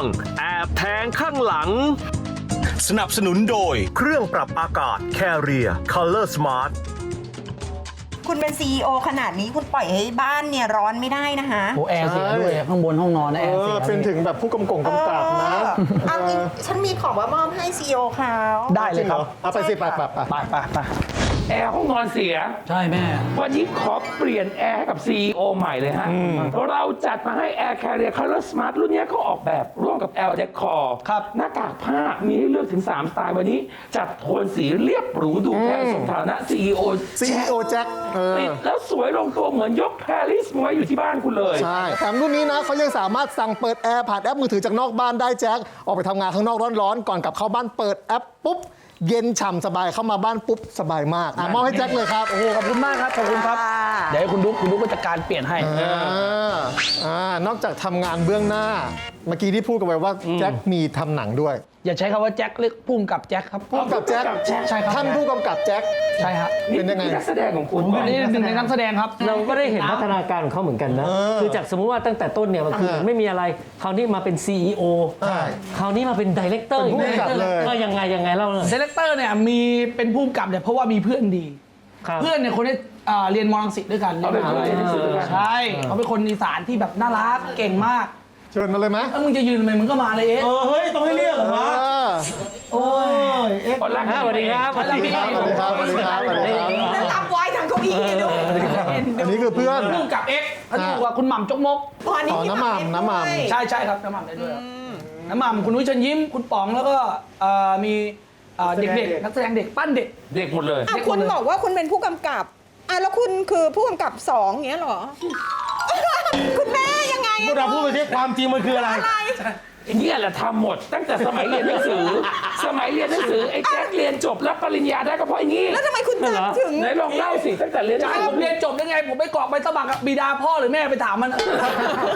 ง แอบแทงข้างหลัง สนับสนุนโดย เครื่องปรับอากาศ Carrier Color Smart คุณเป็น CEO ขนาดนี้คุณปล่อยให้บ้านเนี่ยร้อนไม่ได้นะคะโอ้แอร์เสียด้วยข้างบนห้องนอนนะเอแอร์เสีอยเป็นถึงแบบผู้กำกงกำกับนะเอางี้ฉันมีของมามอบให้ CEO เขาได้เลยครับ เอาไปสิไปไปไป ไปไปไป แอร์ห้องนอนเสีย ใช่แม่ วันนี้ขอเปลี่ยนแอร์ให้กับ CEO ใหม่เลยฮะ เราจัดมาให้ Air Carrier Color Smart รุ่นนี้เขาออกแบบร่วมกับ L Decor ครับหน้ากากผ้ามีให้เลือกถึง 3 สไตล์วันนี้ จัดโทนสีเรียบหรูดูแพงสมฐานะ CEO ซีโอแจ็คเออติดแล้วสวยลงตัวเหมือนยกปารีสมาไว้อยู่ที่บ้านคุณเลย ใช่แถมรุ่นนี้นะเขายังสามารถสั่งเปิดแอร์ผ่านแอปมือถือจากนอกบ้านได้แจ็คออกไปทำงานข้างนอกร้อนๆก่อนกลับเข้าบ้านเปิดแอปปุ๊บ เย็นฉ่ำสบายเข้ามาบ้านปุ๊บสบายมากอะมอบให้แจ็คเลยครับ โอ้โหขอบคุณมากครับขอบคุณครับ เดี๋ยวให้คุณดุ๊กคุณดุ๊กก็จัดการเปลี่ยนให้อ่าอ่านอกจากทำงานเบื้องหน้า เมื่อกี้ที่พูดกันไปว่าแจ็คมีทำหนังด้วยอย่าใช้คำว่าแจ็คเรียกพุ่งกับแจ็คครับผู้กำกับแจ็คใช่ครับท่านผู้กำกับแจ็ค ใช่ฮะนี่เป็นยังไงคือนักแสดงของคุณผมเป็นหนึ่งในนักแสดงครับ เราก็ได้เห็นพัฒนาการของเขาเหมือนกันนะคือจากสมมุติว่าตั้งแต่ต้นเนี่ยมันคือเออไม่มีอะไร คราวนี้มาเป็น CEO ใช่คราวนี้มาเป็นดีเลกเตอร์เป็นผู้กำกับเลยก็ยังไงยังไงเล่าเลยดีเลกเตอร์เนี่ยมีเป็นผู้กำกับเนี่ยเพราะว่ามีเพื่อนดี ครับ เพื่อนเนี่ยคนที่อ่าเรียนมอลังสิตด้วยกันเอาเป็นเพื่อนเรียนหนังสือด้วยกัน ใช่เขาเป็นคนอีสานที่แบบน่ารักเก่งมากเชิญมาเลยไหมถ้ามึงจะยืนทำไมมึงก็มาเลยเอ๊ะเออเฮ้ยต้องให้เรียกเหรอเอวะอโอ้ยเอ๊ะคนรักอ่าสวัสดีครับสวัสดีครับสวัสดีครับสวัสดีครับสวัสดีครับ แล้วรับไว้ทางเก้าอี้ด้วยเห็นอันนี้คือเพื่อน ผู้กำกับเอ็กซ์เขาถูกกว่าคุณหม่ำจกมก ตอนนี้อ๋อพี่น้ำหม่ำน้ำหม่ำด้วยใช่ใช่ครับน้ำหม่ำได้ด้วยครับน้ำหม่ำคุณนุ้ยเชิญยิ้มคุณป๋องแล้วก็เอ่อมี เอ่อเด็กๆนักแสดงเด็กปั้นเด็ก เด็กหมดเลย อ้าวคุณบอกว่าคุณเป็นผู้กำกับอะแล้วคุณคือผู้กำกับสองอย่างเงี้ยเหรอ คุณแม่ยังไงพวกเราพูดไปที่ความจริงมันคืออะไรอะไร เนี่ยแหละทำหมดตั้งแต่สมัยเรียนหนังสือ สมัยเรียนหนังสือไอ้แจ็คเรียนจบรับปริญญาได้ก็เพราะอย่างนี้แล้วทำไมคุณจำถึง ไหนลองเล่าสิตั้งแต่เรียนหนัจะงให้สืผมเรียนจบได้ไง ผมไปกรอกใบสมัครกับบิดาพ่อหรือแม่ไปถามมัน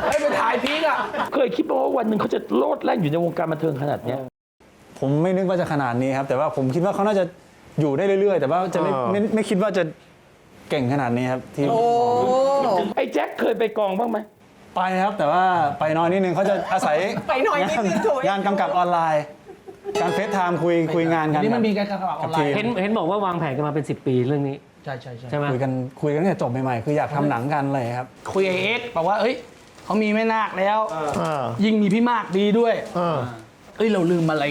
ให้ไปถ่ายพีกอะ เคยคิดไหมว่าวันหนึ่งเขาจะโลดแล่นอยู่ในวงการบันเทิงขนาดเนี้ย ผมไม่นึกว่าจะขนาดนี้ครับ แต่ว่าผมคิดว่าเขาน่าจะอยู่ได้เรื่อยๆ แต่ว่าจะไม่อ่าไม่ไม่คิดว่าจะเก่งขนาดนี้ครับที่ โอ้ไอ้แจ็คเคยไปกองบ้างไหมไปครับ แต่ว่าไปน้อยนิดนึงเขาจะอาศัยไปหน่อยนิดนึงโถยงานกำกับออนไลน์ การเฟซไทม์คุยคุยงานกันนี่มันมีคการับรกระทำออนไลกับทีน์ เห็นเห็นบอกว่าวางแผนกันมาเป็น 10 ปีเรื่องนี้ ใช่ใช่ใช่ใช่ไหมคุยกันคุยกันตั้งแต่จบใหม่ๆคืออยากทำหนังกันอะไรครับ คุยกับเอ็กซ์บอกว่าเอ้ยเขามีแม่นาคแล้วอ่ายิ่งมีพี่มากดีด้วยอ่าเอ้ยเราลืมอะไร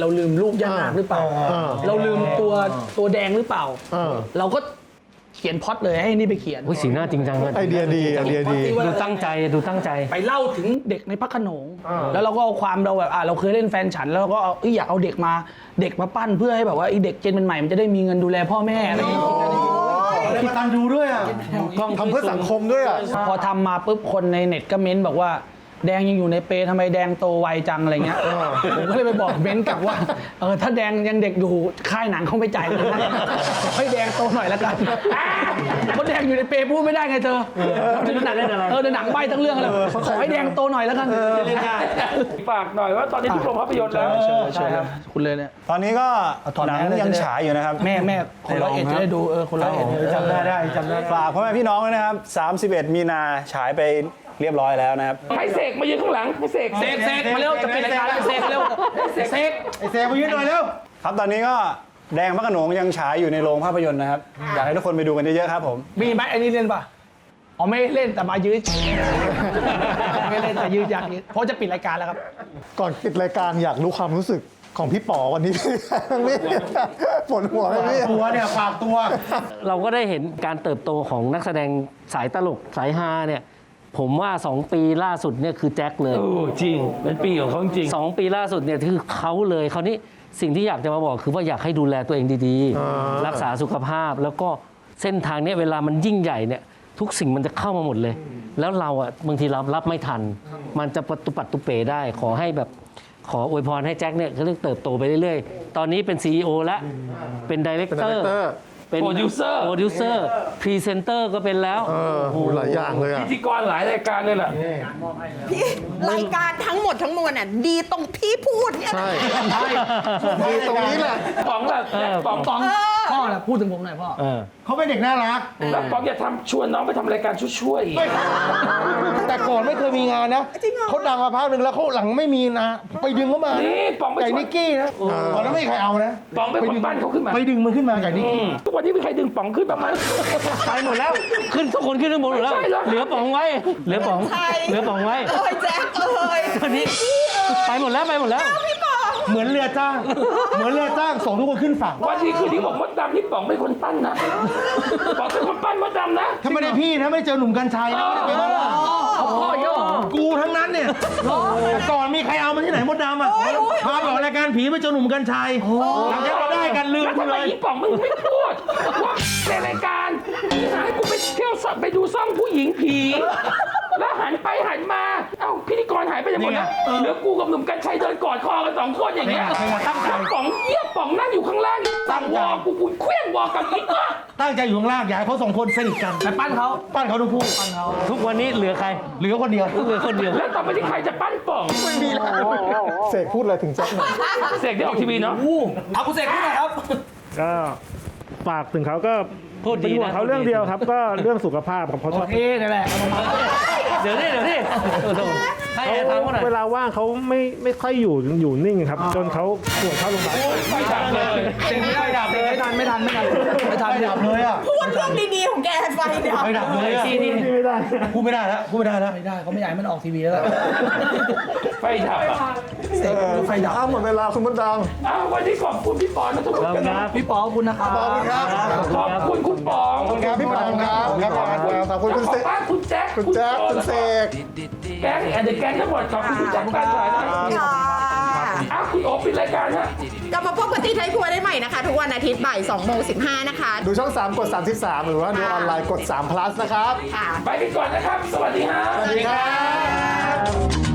เราลืมรูปย่านาคหรือเปล่า อ่า เราลืมตัวตัวแดงหรือเปล่า อ่า เราก็เขียนพล็อดเลยให้นี่ไปเขียน อุ้ยสีหน้าจริงจังเลยไอเดียดีไอเดียดี ดูตั้งใจดูตั้งใจ ไปเล่าถึงเด็กในพระโขนงแล้วเราก็เอาความเราแบบอะเราเคยเล่นแฟนฉัน แล้วเราก็เอาเอ้ยอยากเอาเด็กมาเด็กมาปั้นเพื่อให้แบบว่าไอ้เด็กเจนเป็นใหม่มันจะได้มีเงินดูแลพ่อแม่อะไรอย่างเงี้ยคิดตันดูด้วยอะทำเพื่อสังคมด้วยอะ พอทำมาปุ๊บคนในเน็ตก็เม้นบอกว่า แดงยังอยู่ในเปรย์ทำไมแดงโตไวจังอะไรเงี้ยผมก็เลยไปบอกเม้นกลับว่าเออถ้าแดงยังเด็กอยู่ค่ายหนังเขาไม่จ่ายเลยนะให้แดงโตหน่อยละกันเพราะแดงอยู่ในเปรย์พูดไม่ได้ไงเธอไม่รู้หนังเล่นอะไรเออในหนังใบทั้งเรื่องเลยขอให้แดงโตหน่อยแล้วกันฝากหน่อยว่าตอนนี้ทุกโรงภาพยนตร์แล้วใช่ครับคุณเลยเนี่ยตอนนี้ก็เอาถอดหนังแมสเลยยังจะได้ฉายอยู่นะครับ แม่แม่คนร้อยเอ็ดจะได้ดูเออคนร้อยเอ็ดจำได้ได้จำได้ฝากพ่อแม่พี่น้องด้วยนะครับ 31 มีนาฉายไป เรียบร้อยแล้วนะครับ ให้เสกมายืนข้างหลังให้เสกเซกเซกมาเร็วจะปิดรายการแล้วเซกเร็วเซกไอเซฟมายืนหน่อยเร็ว ครับตอนนี้ก็แดงพระโขนงยังฉายอยู่ในโรงภาพยนตร์นะครับ อยากให้ทุกคนไปดูกันเยอะๆครับผม มีไหมอันนี้เล่นป่ะอ๋อไม่เล่นแต่มายืด ไม่เล่นแต่ยืดอยากยืดเพราะจะปิดรายการแล้วครับ ก่อนปิดรายการอยากรู้ความรู้สึกของพี่ป๋อวันนี้ไม่ปวดหัวไหมพี่ตัวเนี่ยฝากตัว เราก็ได้เห็นการเติบโตของนักแสดงสายตลกสายฮาเนี่ย ผมว่า 2 ปีล่าสุดเนี่ยคือแจ็คเลยเออจริงเป็นปีของเขาจริง สองปีล่าสุดเนี่ยคือเขาเลยคราวนี้สิ่งที่อยากจะมาบอกคือว่าอยากให้ดูแลตัวเองดีๆ รักษาสุขภาพแล้วก็เส้นทางเนี้ยเวลามันยิ่งใหญ่เนี่ยทุกสิ่งมันจะเข้ามาหมดเลย แล้วเราอะบางทีเรารับไม่ทัน มันจะปตุปัดตุเป๋ได้ ขอให้แบบขออวยพรให้แจ็คเนี่ยเขาเรียกเติบโตไปเรื่อยๆ ตอนนี้เป็น CEO แล้วเป็นดีเลกเป็นเตอดีร์ เรคเตอร์เป็น Producer โปรดิวเซอร์พรีเซนเตอร์ก็เป็นแล้ว เออโหหลายอย่างเลยอะพิธีกรหลายรายการเลยล่ะ พี่รายการทั้งหมดทั้งมวลน่ะดีตรงพี่พูดเนี่ยใช่ ดีตรงนี้แหละ ป๋องล่ะป๋องป๋อง เออ พ่อนะพูดถึงผมหน่อยพ่อเขาเป็นเด็กน่ารัก แล้วป๋องอย่าทำชวนน้องไปทำรายการช่วยๆอีก แต่ก่อนไม่เคยมีงานนะจริงเหรอ เขาดังมาพักหนึ่งแล้วเขาหลังไม่มีนะ ไปดึงเขามานี่ป๋องไป ไก่ช่วยนิกกี้นะตอนนั้นไม่มีใครเอานะ ป๋องไปคนปั้นเขาขึ้นมาไปดึงมันขึ้นมาไก่นิกอืกี้มทุกวันนี้มีใครดึงป๋องขึ้นแบบนั้นไปหมดแล้ว ขึ้นทุกคนขึ้นข้างบนหมดแล้ว ไม่ใช่หรอก เหลือป๋องไว้ เหลือป๋องใครเหลือป๋องไว้ เอ้ยแจ็คเอ้ยตอนนี้ พี่เอ้ยไปหมดแล้วไปหมดแล้ว พี่ป๋อง เหมือนเรือจ้าง เหมือนเรือจ้างส่งทุกคนขึ้นฝั่งวันนี้คือที่บอกมดดำนี่ป๋องเป็นคนปั้นนะป๋องเป็นคนปั้นมดดำนะถ้าไม่ได้พี่นะไม่เจอหนุ่มกัญชัยนะไม่ได้เป็นว่าเอาพ่อเยอะเหรอกูทั้งนั้นเนี่ยก่อนมีใครเอามาที่ไหนมดดำอะพาไปออกรายการผีไปเจอหนุ่มกัญชัยหลังจากเราได้กันลืมแล้วกูทำไมเลย อีป๋องมึงไม่พูดว่าในรายการหาให้กูไปเที่ยวสัไปดูซ่องผู้หญิงผี แล้วหันไปหันมา เอ้าพิธีกรหายไปไหนหมดนะเหลือกูกับหนุ่มกัญชัยเดินกอดคอกันสองคนอย่างเงี้ยตั้งใจป๋องเยี่ยป๋องนั่งอยู่ข้างล่างตั้งวอกูกูเคลื่อนวอกับอีกอะตั้งใจอยู่ข้างล่างอยากให้เขาสองคนสนิทกันไปปั้นเขาปั้นเขาทุกคู่ทุกวันนี้เหลือใครเหลือคนเดียวเหลือคนเดียวแล้วต่อไปที่ใครจะปั้นป๋องเสกพูดอะไรถึงแจ็คหน่อยเสกได้ออกทีวีเนาะ เอาคุณเสกพูดหน่อยครับ ก็ ฝากถึงเขาก็พูดดีเป็นห่วงนะเขาเรื่องเดียวครับ ก็เรื่องสุขภาพของเขาชโออบเคนั่นแหละเอามาเดี๋ยวนี่เดี๋ยวนี่โอ้โห ให้แอร์ทางเขาหน่อย เวลาว่างเขาไม่ไม่ค่อยอยู่อยู่นิ่งครับ จนเขาป่วยเข้าโรงพยาบาลไม่ดับเลยเสกไม่ได้ดับเลยไม่ทันไม่ทันไม่ทันไม่ทันไม่ดับเลยอะพูดเรื่องดีๆของแกให้ฟังเนี่ยไม่ดับเลยอะที่นี่ไม่ได้พูดไม่ได้แล้วพูดไม่ได้แล้วไม่ได้เขาไม่อยากให้มันออกทีวีแล้วล่ะไฟดับอะเสกไฟดับอ้าวหมดเวลาคุณมดดอ้าววันนี้ขอบคุณพี่ปอนนะทุกคนครับพี่ปอขอบคุณนะครับำขอบคุณครับขอบคุณคุณปองขอบคุณครับพี่ปองครับครับขอบคุณคุณเสกบ้านคุณแจ็คคุณแจ๊คคุณเสก แก๊งแอนเดอร์แก๊งทั้งหมดขอบคุณคุณแจ็คแฟนสายนะค่ะอ้าวคุณโอ๊คปิดรายการฮะ กลับมาพบกับตีไทยครัวได้ใหม่นะคะ ทุกวันอาทิตย์บ่าย2โมง15นะคะ ดูช่อง 3 กด 33 หรือว่าดูออนไลน์กด 3 plus นะครับ ค่ะ ไปกันก่อนนะครับ สวัสดีฮะ สวัสดีครับ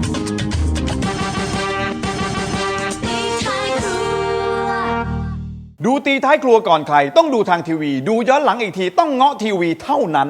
ดูตีท้ายครัวก่อนใคร ต้องดูทางทีวี ดูย้อนหลังอีกทีต้องเงาะทีวีเท่านั้น